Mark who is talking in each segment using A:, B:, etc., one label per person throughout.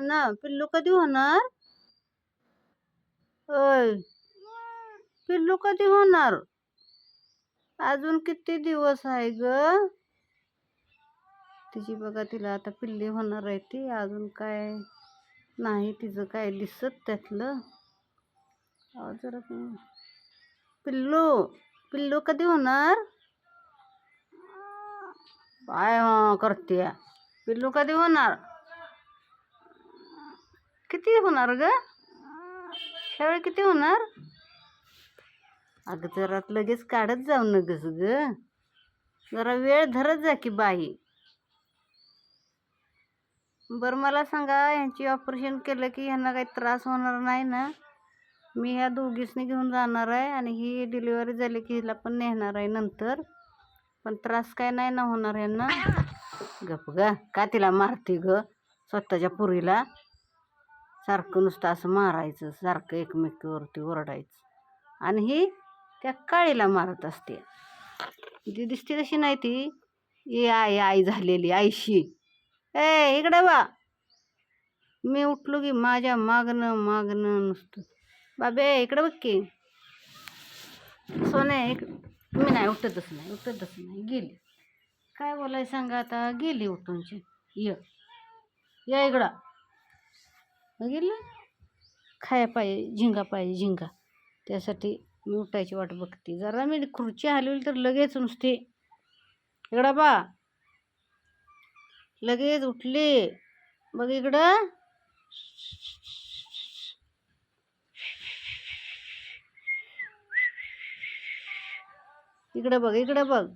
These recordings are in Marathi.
A: ना? पिल्लू कधी होणार? होय. पिल्लू कधी होणार? अजून किती दिवस आहे ग? तिची बघा तिला आता पिल्ली होणार आहे ती. अजून काय नाही तिचं काय दिसत त्यातलं. जरा पिल्लू पिल्लू कधी होणार? काय करते. पिल्लू कधी होणार? किती होणार ग? ह्यावेळी किती होणार? अगं जरा लगेच काढत जाऊ नगस ग. जरा वेळ धरत जा की बाई. बरं मला सांगा ह्यांची ऑपरेशन केलं की ह्यांना काही त्रास होणार नाही ना? मी ह्या दोघीसनी घेऊन जाणार आहे आणि ही डिलिव्हरी झाली की हिला पण नेणार आहे नंतर. पण त्रास काय नाही ना होणार ह्यांना. गप ग का तिला मारते ग? स्वतःच्या पुरीला. सारखं नुसतं असं मारायचं सारखं एकमेकीवरती ओरडायचं. आणि ही त्या काळीला मारत असते. ती दिसते तशी नाही ती. ये आई आई झालेली आईशी. ए इकडे बा मी उठलो की माझ्या मागणं मागणं नुसतं. बाबे इकडे बघ की. सोने इक मी नाही उठतच नाही उठतच नाही गेली. काय बोलाय सांगा आता? गेली उठूनची ये इकडं. बघितलं? खाया पाहिजे झिंगा पाहिजे झिंगा. त्यासाठी मी उठायची वाट बघते. जरा मी खुर्ची हलवली तर लगेच नुसते. इकडं बा लगेच उठली. बघ इकडं. इकडं बघ इकडं बघ.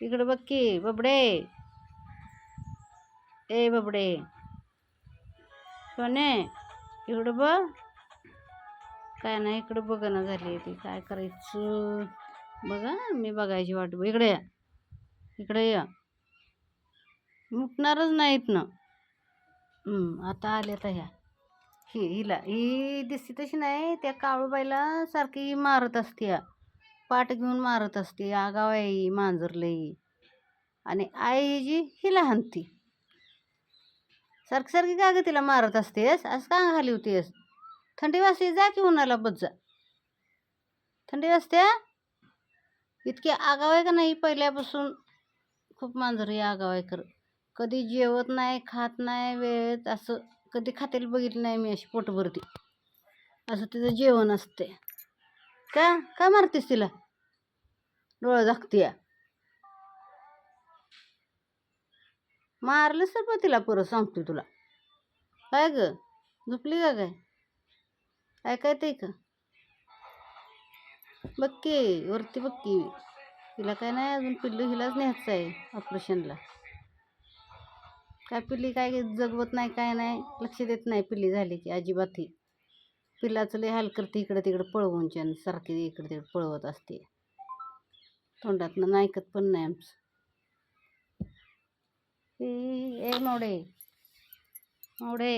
A: इकडं बघ की बबडे. ए बबडे. सोने इकडं बघ. काय नाही इकडं बघणं झाली ती. काय करायचं? बघा मी बघायची वाट इकडे या. इकडे या. मुटणारच नाहीत ना. आता आल्या तर ह्या. ही हिला ही दिसती तशी नाही. त्या काळूबाईला सारखी मारत असते या. पाठ घेऊन मारत असते. आगाव आहे ही. आणि आई जी हिला हाणती. सारखी सारखी का गं तिला मारत असतेस असं का घाली होतीस? थंडी वाजते जा की उन्हाला बस जा. थंडी वाजते? इतकी आगाव आहे का नाही? पहिल्यापासून खूप मांजर ही आगाव आहे कर कधी जेवत नाही खात नाही वेळेत असं कधी खातेल बघितलं नाही मी अशी पोटभरती असं तिचं जेवण असते. का? का मारतेस तिला? डोळं झाकते या मारलं सर तिला परत सांगतो तुला. काय ग? झोपली का काय? काय ते का? बघ की वरती बघ की. तिला काय नाही अजून पिल्लू हिलाच न्यायचं आहे ऑपरेशनला. काय पिल्ली काय जगवत नाही काय नाही लक्ष देत नाही पिल्ली झाली की अजिबात ही. पिल्लाचं लय हाल करते इकडं तिकडं पळवूनच्या आणि सारखी इकडं तिकडं पळवत असते. तोंडातनं ऐकत पण नाही आमचं. ए ए मोडे मोडे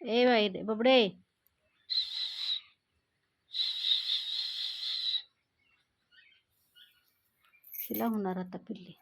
A: ए बाई बबडे तिला होणार आता पिल्ली